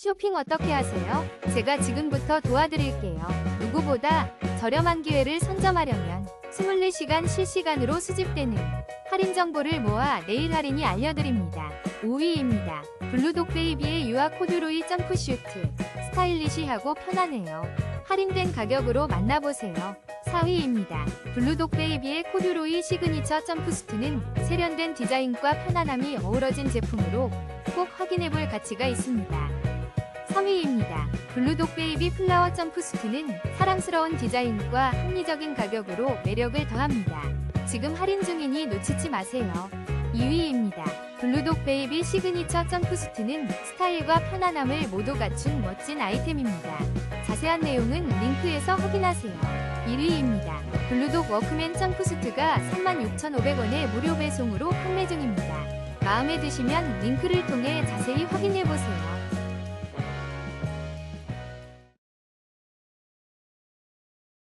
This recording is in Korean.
쇼핑 어떻게 하세요? 제가 지금부터 도와드릴게요. 누구보다 저렴한 기회를 선점하려면 24시간 실시간으로 수집되는 할인 정보를 모아 내일 할인이 알려드립니다. 5위입니다. 블루독 베이비의 유아 코듀로이 점프 슈트. 스타일리시하고 편하네요. 할인된 가격으로 만나보세요. 4위입니다. 블루독 베이비의 코듀로이 시그니처 점프수트는 세련된 디자인과 편안함이 어우러진 제품으로 꼭 확인해볼 가치가 있습니다. 3위입니다. 블루독 베이비 플라워 점프 수트는 사랑스러운 디자인과 합리적인 가격으로 매력을 더합니다. 지금 할인 중이니 놓치지 마세요. 2위입니다. 블루독 베이비 시그니처 점프 수트는 스타일과 편안함을 모두 갖춘 멋진 아이템입니다. 자세한 내용은 링크에서 확인하세요. 1위입니다. 블루독 워크맨 점프수트가 36,500원에 무료 배송으로 판매 중입니다. 마음에 드시면 링크를 통해 자세히 확인해보세요.